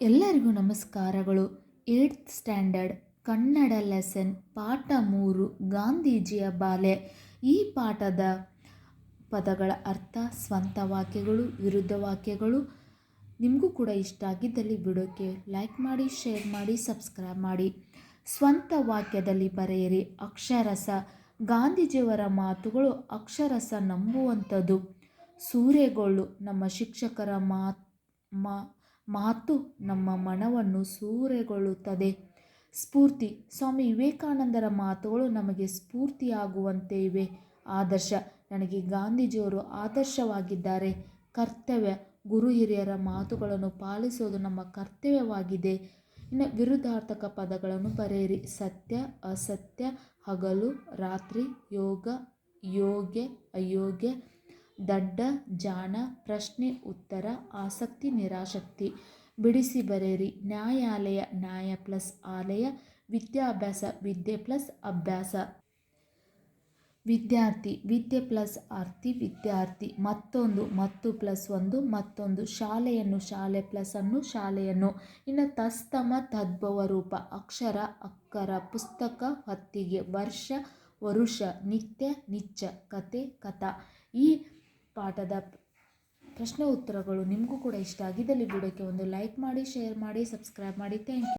ಎಲ್ಲರಿಗೂ ನಮಸ್ಕಾರಗಳು. Eighth standard, Kannada lesson, ಪಾಠ ಮೂರು, ಗಾಂಧೀಜಿಯ ಬಾಲೆ. ಈ ಪಾಠದ ಪದಗಳ ಅರ್ಥ, ಸ್ವಂತ ವಾಕ್ಯಗಳು, ವಿರುದ್ಧ ವಾಕ್ಯಗಳು. ನಿಮಗೂ ಕೂಡ ಇಷ್ಟ ಆಗಿದ್ದಲ್ಲಿ ವಿಡಿಯೋಕ್ಕೆ ಲೈಕ್ ಮಾಡಿ, ಶೇರ್ ಮಾಡಿ, ಸಬ್ಸ್ಕ್ರೈಬ್ ಮಾಡಿ. ಸ್ವಂತ ವಾಕ್ಯದಲ್ಲಿ ಬರೆಯಿರಿ, ಅಕ್ಷರಸ. ಗಾಂಧೀಜಿಯವರ ಮಾತುಗಳು ಅಕ್ಷರಸ ನಂಬುವಂಥದ್ದು. ಸೂರೆಗೊಳ್ಳು, ನಮ್ಮ ಶಿಕ್ಷಕರ ಮಾ ಮಾತು ನಮ್ಮ ಮನವನ್ನು ಸೂರೆಗೊಳ್ಳುತ್ತದೆ. ಸ್ಫೂರ್ತಿ. ಸ್ವಾಮಿ ವಿವೇಕಾನಂದರ ಮಾತುಗಳು ನಮಗೆ ಸ್ಫೂರ್ತಿಯಾಗುವಂತೆ ಇವೆ. ಆದರ್ಶ. ನನಗೆ ಗಾಂಧೀಜಿಯವರು ಆದರ್ಶವಾಗಿದ್ದಾರೆ. ಕರ್ತವ್ಯ. ಗುರು ಹಿರಿಯರ ಮಾತುಗಳನ್ನು ಪಾಲಿಸೋದು ನಮ್ಮ ಕರ್ತವ್ಯವಾಗಿದೆ. ಇನ್ನು ವಿರುದ್ಧಾರ್ಥಕ ಪದಗಳನ್ನು ಬರೆಯಿರಿ. ಸತ್ಯ, ಅಸತ್ಯ, ಹಗಲು, ರಾತ್ರಿ, ಯೋಗ, ಯೋಗ್ಯ, ಅಯೋಗ್ಯ ದಡ್ಡ, ಜಾಣ, ಪ್ರಶ್ನೆ, ಉತ್ತರ, ಆಸಕ್ತಿ ನಿರಾಸಕ್ತಿ ಬಿಡಿಸಿ ಬರೆಯಿರಿ. ನ್ಯಾಯಾಲಯ, ನ್ಯಾಯ ಪ್ಲಸ್ ಆಲಯ, ವಿದ್ಯಾಭ್ಯಾಸ, ವಿದ್ಯೆ ಪ್ಲಸ್ ಅಭ್ಯಾಸ. ವಿದ್ಯಾರ್ಥಿ, ವಿದ್ಯೆ ಪ್ಲಸ್ ಆರ್ತಿ ವಿದ್ಯಾರ್ಥಿ. ಮತ್ತೊಂದು, ಮತ್ತು ಪ್ಲಸ್ ಒಂದು, ಮತ್ತೊಂದು. ಶಾಲೆಯನ್ನು, ಶಾಲೆ ಪ್ಲಸ್ ಅನ್ನು, ಶಾಲೆಯನ್ನು. ಇನ್ನು ತಸ್ತಮ, ತದ್ಭವ ರೂಪ. ಅಕ್ಷರ, ಅಕ್ಕರ, ಪುಸ್ತಕ, ಹೊತ್ತಿಗೆ, ವರ್ಷ, ವರುಷ, ನಿತ್ಯ, ನಿಚ್ಚ, ಕತೆ, ಕಥ. ಈ ಪಾಠದ ಪ್ರಶ್ನೆ ಉತ್ತರಗಳು ನಿಮಗೂ ಕೂಡ ಇಷ್ಟ ಆಗಿದ್ದಲ್ಲಿ ವಿಡಿಯೋಕ್ಕೆ ಒಂದು ಲೈಕ್ ಮಾಡಿ, ಶೇರ್ ಮಾಡಿ, ಸಬ್ಸ್ಕ್ರೈಬ್ ಮಾಡಿ. Thank you